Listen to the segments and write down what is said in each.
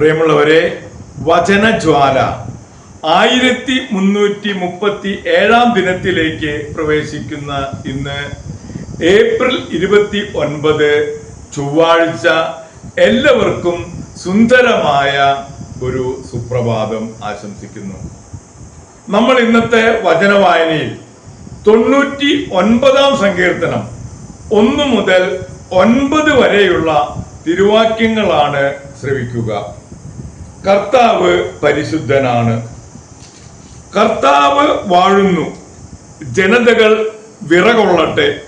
പ്രിയമുള്ളവരെ വചനജ്വാല ആയിരത്തി മുന്നൂറ്റി മുപ്പത്തി ഏഴാം ദിനത്തിലേക്ക് പ്രവേശിക്കുന്ന ഇന്ന് ഏപ്രിൽ ഇരുപത്തി ഒൻപത് ചൊവ്വാഴ്ച എല്ലാവർക്കും സുന്ദരമായ ഒരു സുപ്രഭാതം ആശംസിക്കുന്നു. നമ്മൾ ഇന്നത്തെ വചന വായനയിൽ തൊണ്ണൂറ്റി ഒൻപതാം സങ്കീർത്തനം ഒന്ന് മുതൽ ഒൻപത് വരെയുള്ള തിരുവാക്യങ്ങളാണ് ശ്രവിക്കുക. കർത്താവ് പരിശുദ്ധനാണ്. കർത്താവ് വാഴുന്നു. ജനതകൾ വിറകൊള്ളട്ടെ.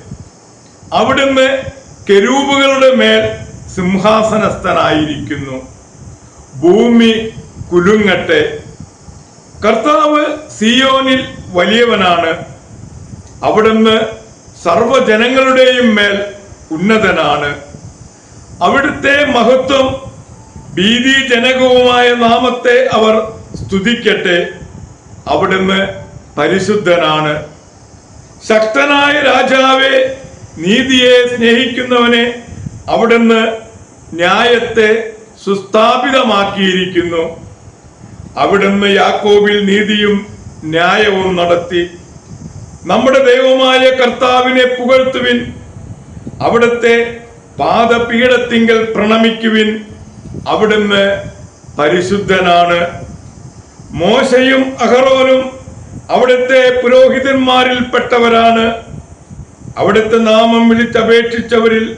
അവിടുന്ന് കെരൂപുകളുടെ മേൽ സിംഹാസനസ്ഥനായിരിക്കുന്നു. ഭൂമി കുലുങ്ങട്ടെ. കർത്താവ് സിയോനിൽ വലിയവനാണ്. അവിടുന്ന് സർവജനങ്ങളുടെയും മേൽ ഉന്നതനാണ്. അവിടുത്തെ മഹത്വം ഭീതിജനകവുമായ നാമത്തെ അവർ സ്തുതിക്കട്ടെ. അവിടുന്ന് പരിശുദ്ധനാണ്. ശക്തനായ രാജാവെ നീതിയെ സ്നേഹിക്കുന്നവനെ അവിടുന്ന് ന്യായത്തെ സുസ്ഥാപിതമാക്കിയിരിക്കുന്നു. അവിടുന്ന് യാക്കോബിൽ നീതിയും ന്യായവും നടത്തി. നമ്മുടെ ദൈവമായ കർത്താവിനെ പുകഴ്ത്തുവിൻ. അവിടുത്തെ പാദപീഠത്തിങ്കൽ പ്രണമിക്കുവിൻ. അവിടുന്ന് പരിശുദ്ധനാണ്. മോശയും അഹറോനും അവിടുത്തെ പുരോഹിതന്മാരിൽപ്പെട്ടവരാണ്. അവിടുത്തെ നാമം വിളിച്ചപേക്ഷിച്ചവരിൽ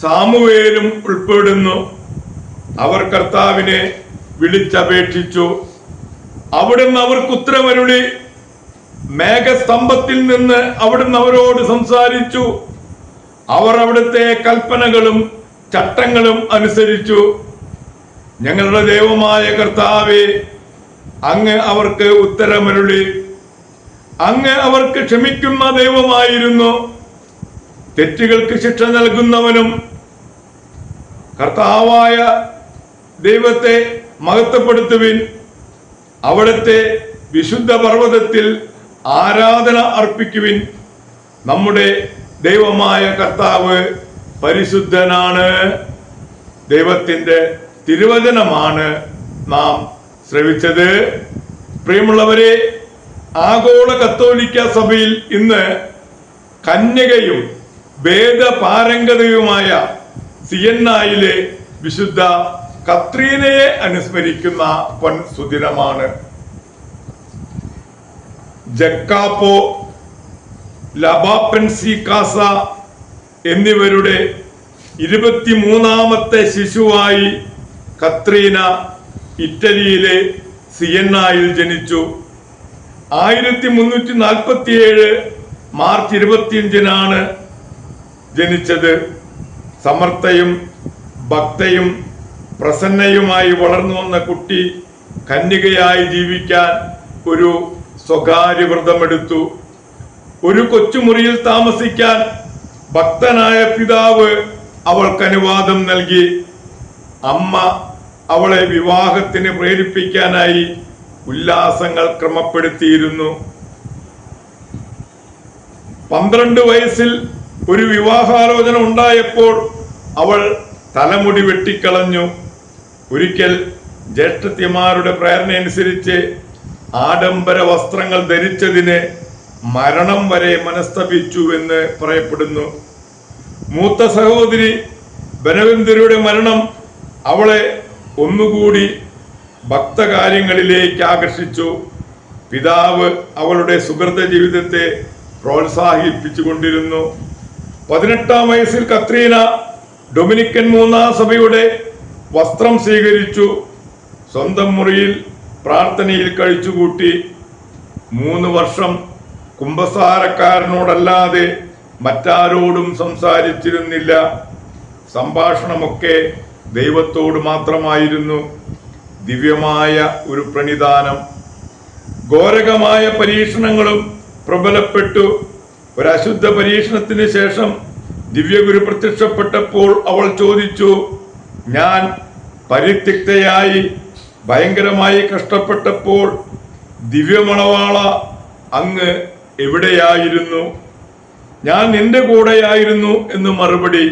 സാമുവേലും ഉൾപ്പെടുന്നു. അവർ കർത്താവിനെ വിളിച്ചപേക്ഷിച്ചു. അവിടുന്ന് അവർക്ക് ഉത്തരമരുളി. മേഘസ്തംഭത്തിൽ നിന്ന് അവിടുന്ന് അവരോട് സംസാരിച്ചു. അവർ അവിടുത്തെ കൽപ്പനകളും ചട്ടങ്ങളും അനുസരിച്ചു. ഞങ്ങളുടെ ദൈവമായ കർത്താവെ അങ്ങ് അവർക്ക് ഉത്തരമരുളി. അങ്ങ് അവർക്ക് ക്ഷമിക്കുന്ന ദൈവമായിരുന്നു. തെറ്റുകൾക്ക് ശിക്ഷ നൽകുന്നവനും കർത്താവായ ദൈവത്തെ മഹത്വപ്പെടുത്തുവിൻ. അവിടുത്തെ വിശുദ്ധ പർവതത്തിൽ ആരാധന അർപ്പിക്കുവിൻ. നമ്മുടെ ദൈവമായ കർത്താവ് പരിശുദ്ധനാണ്. ദൈവത്തിന്റെ തിരുവചനമാണ് നാം ശ്രവിച്ചത്. പ്രിയമുള്ളവരെ ആഗോള കത്തോലിക്ക സഭയിൽ ഇന്ന് കന്യകയും വേദപാരംഗതയുമായ സിയന്നായിലെ വിശുദ്ധ കത്രീനയെ അനുസ്മരിക്കുന്ന പൊൻ സുദിനമാണ്. ജക്കാപ്പോ ലബാപ്പൻസി കാസ എന്നിവരുടെ ഇരുപത്തിമൂന്നാമത്തെ ശിശുവായി കത്രീന ഇറ്റലിയിലെ സിയന്നായിൽ ജനിച്ചു. ആയിരത്തി മുന്നൂറ്റി നാൽപ്പത്തിയേഴ് മാർച്ച് ഇരുപത്തിയഞ്ചിനാണ് ജനിച്ചത്. സമർത്ഥയും ഭക്തയും പ്രസന്നയുമായി വളർന്നു വന്ന കുട്ടി കന്യകയായി ജീവിക്കാൻ ഒരു സ്വകാര്യ വ്രതമെടുത്തു. ഒരു കൊച്ചുമുറിയിൽ താമസിക്കാൻ ഭക്തനായ പിതാവ് അവൾക്ക് അനുവാദം നൽകി. അമ്മ അവളെ വിവാഹത്തിന് പ്രേരിപ്പിക്കാനായി ഉല്ലാസങ്ങൾ ക്രമപ്പെടുത്തിയിരുന്നു. പന്ത്രണ്ട് വയസ്സിൽ ഒരു വിവാഹാലോചന ഉണ്ടായപ്പോൾ അവൾ തലമുടി വെട്ടിക്കളഞ്ഞു. ഒരിക്കൽ ജ്യേഷ്ഠത്തിമാരുടെ പ്രേരണയനുസരിച്ച് ആഡംബര വസ്ത്രങ്ങൾ ധരിച്ചതിന് മരണം വരെ മനസ്തപിച്ചുവെന്ന് പറയപ്പെടുന്നു. മൂത്ത സഹോദരി ബനവിന്ദരുടെ മരണം അവളെ ഒന്നുകൂടി ഭക്തകാര്യങ്ങളിലേക്ക് ആകർഷിച്ചു. പിതാവ് അവളുടെ സുഹൃത ജീവിതത്തെ പ്രോത്സാഹിപ്പിച്ചുകൊണ്ടിരുന്നു. പതിനെട്ടാം വയസ്സിൽ കത്രീന ഡൊമിനിക്കൻ മൂന്നാം സഭയുടെ വസ്ത്രം സ്വീകരിച്ചു. സ്വന്തം മുറിയിൽ പ്രാർത്ഥനയിൽ കഴിച്ചുകൂട്ടി. മൂന്ന് വർഷം കുംഭസാരക്കാരനോടല്ലാതെ മറ്റാരോടും സംസാരിച്ചിരുന്നില്ല. സംഭാഷണമൊക്കെ ദൈവത്തോട് മാത്രമായിരുന്നു ദിവ്യമായ ഒരു പ്രണിധാനം ഘോരകമായ പരീക്ഷണങ്ങളും പ്രബലപ്പെട്ടു. ഒരശുദ്ധ പരീക്ഷണത്തിന് ശേഷം ദിവ്യഗുരു പ്രത്യക്ഷപ്പെട്ടപ്പോൾ അവൾ ചോദിച്ചു ഞാൻ പരിത്യക്തയായി ഭയങ്കരമായി കഷ്ടപ്പെട്ടപ്പോൾ ദിവ്യമണവാള അങ്ങ് എവിടെയായിരുന്നു? ഞാൻ നിന്റെ കൂടെയായിരുന്നു എന്ന് മറുപടി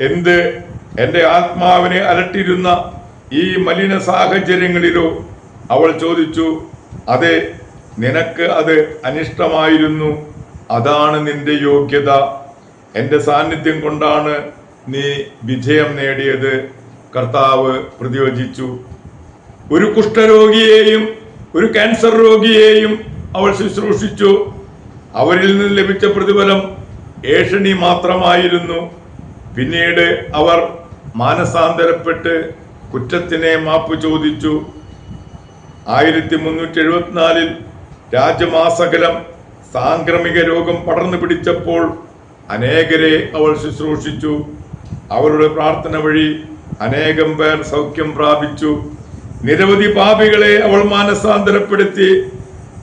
എന്ത്? എന്റെ ആത്മാവിനെ അലട്ടിരുന്ന ഈ മലിന സാഹചര്യങ്ങളിലോ അവൾ ചോദിച്ചു അതെ നിനക്ക് അത് അനിഷ്ടമായിരുന്നു. അതാണ് നിന്റെ യോഗ്യത. എന്റെ സാന്നിധ്യം കൊണ്ടാണ് നീ വിജയം നേടിയത്. കർത്താവ് പ്രതിയോജിച്ചു ഒരു കുഷ്ഠരോഗിയെയും ഒരു ക്യാൻസർ രോഗിയെയും അവൾ ശുശ്രൂഷിച്ചു. അവരിൽ നിന്ന് ലഭിച്ച പ്രതിഫലം ഏഷണി മാത്രമായിരുന്നു. പിന്നീട് അവർ മാനസാന്തരപ്പെട്ട് കുറ്റത്തിനെ മാപ്പ് ചോദിച്ചു. ആയിരത്തി മുന്നൂറ്റി എഴുപത്തിനാലിൽ രാജമാസകലം സാംക്രമിക രോഗം പടർന്നു പിടിച്ചപ്പോൾ അനേകരെ അവൾ ശുശ്രൂഷിച്ചു. അവരുടെ പ്രാർത്ഥന വഴി അനേകം പേർ സൗഖ്യം പ്രാപിച്ചു. നിരവധി പാപികളെ അവൾ മാനസാന്തരപ്പെടുത്തി.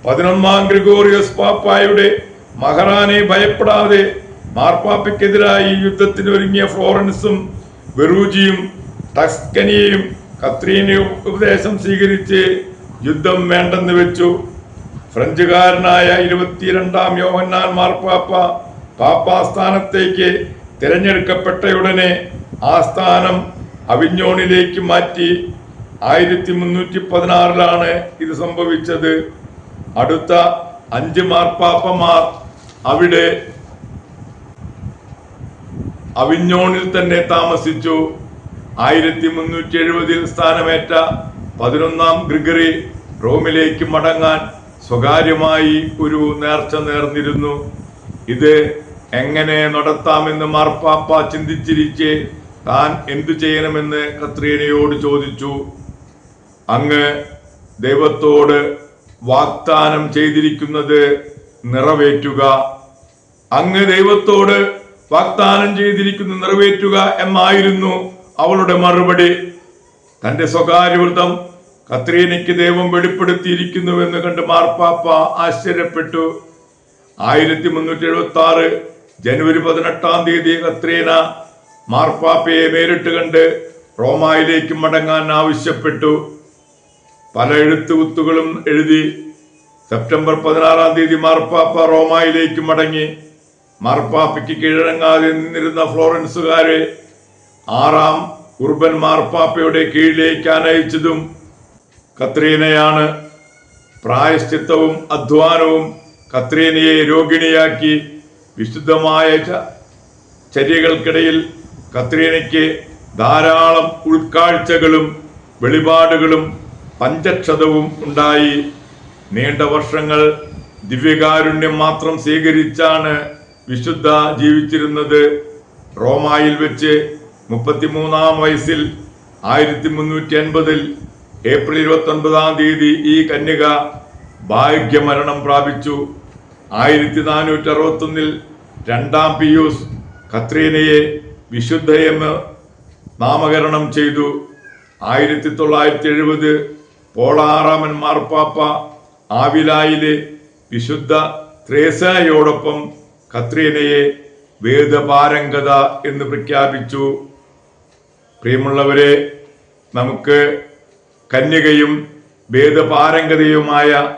പതിനൊന്നാം ഗ്രിഗോറിയസ് പാപ്പായുടെ മഹാറാനെ ഭയപ്പെടാതെ മാർപ്പാപ്പയ്ക്കെതിരായി യുദ്ധത്തിനൊരുങ്ങിയ ഫ്ലോറൻസും വെറൂജിയും ടസ്കനിയും കത്രീനയും ഉപദേശം സ്വീകരിച്ച് യുദ്ധം വേണ്ടെന്ന് വെച്ചു. ഫ്രഞ്ചുകാരനായ ഇരുപത്തിരണ്ടാം യോഹന്നാൻ മാർപ്പാപ്പ പാപ്പാസ്ഥാനത്തേക്ക് തിരഞ്ഞെടുക്കപ്പെട്ടയുടനെ ആ സ്ഥാനം അവിഞ്ഞോണിലേക്ക് മാറ്റി ആയിരത്തി മുന്നൂറ്റി പതിനാറിലാണ് ഇത് സംഭവിച്ചത്. അടുത്ത അഞ്ച് മാർപ്പാപ്പമാർ അവിടെ അവിഞ്ഞോണിൽ തന്നെ താമസിച്ചു. ആയിരത്തി മുന്നൂറ്റി എഴുപതിൽ സ്ഥാനമേറ്റ പതിനൊന്നാം ഗ്രിഗറി റോമിലേക്ക് മടങ്ങാൻ സ്വകാര്യമായി ഒരു നേർച്ച നേർന്നിരുന്നു. ഇത് എങ്ങനെ നടത്താമെന്ന് മാർപ്പാപ്പ ചിന്തിച്ചിരിക്കെ താൻ എന്തു ചെയ്യണമെന്ന് കത്രീനയോട് ചോദിച്ചു. അങ്ങ് ദൈവത്തോട് വാഗ്ദാനം ചെയ്തിരിക്കുന്നത് നിറവേറ്റുക. അങ്ങ് ദൈവത്തോട് വാഗ്ദാനം ചെയ്തിരിക്കുന്നത് നിറവേറ്റുക എന്നായിരുന്നു അവളുടെ മറുപടി. തന്റെ സ്വകാര്യവൃതം കത്രീനയ്ക്ക് ദൈവം വെളിപ്പെടുത്തിയിരിക്കുന്നുവെന്ന് കണ്ട് മാർപ്പാപ്പ ആശ്ചര്യപ്പെട്ടു. ആയിരത്തി മുന്നൂറ്റി എഴുപത്തി ആറ് ജനുവരി പതിനെട്ടാം തീയതി കത്രീന മാർപ്പാപ്പയെ നേരിട്ട് കണ്ട് റോമായിലേക്ക് മടങ്ങാൻ ആവശ്യപ്പെട്ടു. പല എഴുത്തുകുത്തുകളും എഴുതി സെപ്റ്റംബർ പതിനാറാം തീയതി മാർപ്പാപ്പ റോമായിലേക്ക് മടങ്ങി. മാർപ്പാപ്പയ്ക്ക് കീഴടങ്ങാതെ നിന്നിരുന്ന ഫ്ലോറൻസുകാരെ ആറാം ഉർബൻ മാർപ്പാപ്പയുടെ കീഴിലേക്ക് അനയിച്ചതും കത്രീനയാണ് പ്രായശ്ചിത്തവും അധ്വാനവും കത്രീനയെ രോഗിണിയാക്കി വിശുദ്ധമായ ചര്യകൾക്കിടയിൽ കത്രീനയ്ക്ക് ധാരാളം ഉൾക്കാഴ്ചകളും വെളിപാടുകളും പഞ്ചക്ഷതവും ഉണ്ടായി. നീണ്ട വർഷങ്ങൾ ദിവ്യകാരുണ്യം മാത്രം സ്വീകരിച്ചാണ് വിശുദ്ധ ജീവിച്ചിരുന്നത് റോമായിൽ വെച്ച് മുപ്പത്തിമൂന്നാം വയസ്സിൽ ആയിരത്തി മുന്നൂറ്റി അൻപതിൽ ഏപ്രിൽ ഇരുപത്തി ഒൻപതാം തീയതി ഈ കന്യക ഭാഗ്യമരണം പ്രാപിച്ചു. ആയിരത്തി നാനൂറ്റി അറുപത്തൊന്നിൽ രണ്ടാം പിയൂസ് കത്രീനയെ വിശുദ്ധയെന്ന് നാമകരണം ചെയ്തു. ആയിരത്തി തൊള്ളായിരത്തി എഴുപത് പോളാറാമൻ മാർപ്പാപ്പ ആവിലായിലെ വിശുദ്ധ ത്രേസയോടൊപ്പം കത്രീനയെ വേദപാരംഗത എന്ന് പ്രഖ്യാപിച്ചു. പ്രിയമുള്ളവരെ നമുക്ക് കന്യകയും വേദപാരംഗതയുമായ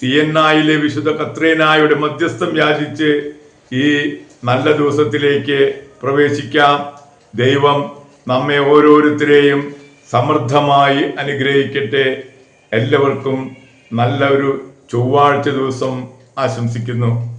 സിയന്നായിലെ വിശുദ്ധ കത്രീനായുടെ മധ്യസ്ഥം യാചിച്ച് ഈ നല്ല ദിവസത്തിലേക്ക് പ്രവേശിക്കാം. ദൈവം നമ്മെ ഓരോരുത്തരെയും സമൃദ്ധമായി അനുഗ്രഹിക്കട്ടെ. എല്ലാവർക്കും നല്ല ഒരു ചൊവ്വാഴ്ച ദിവസം ആശംസിക്കുന്നു.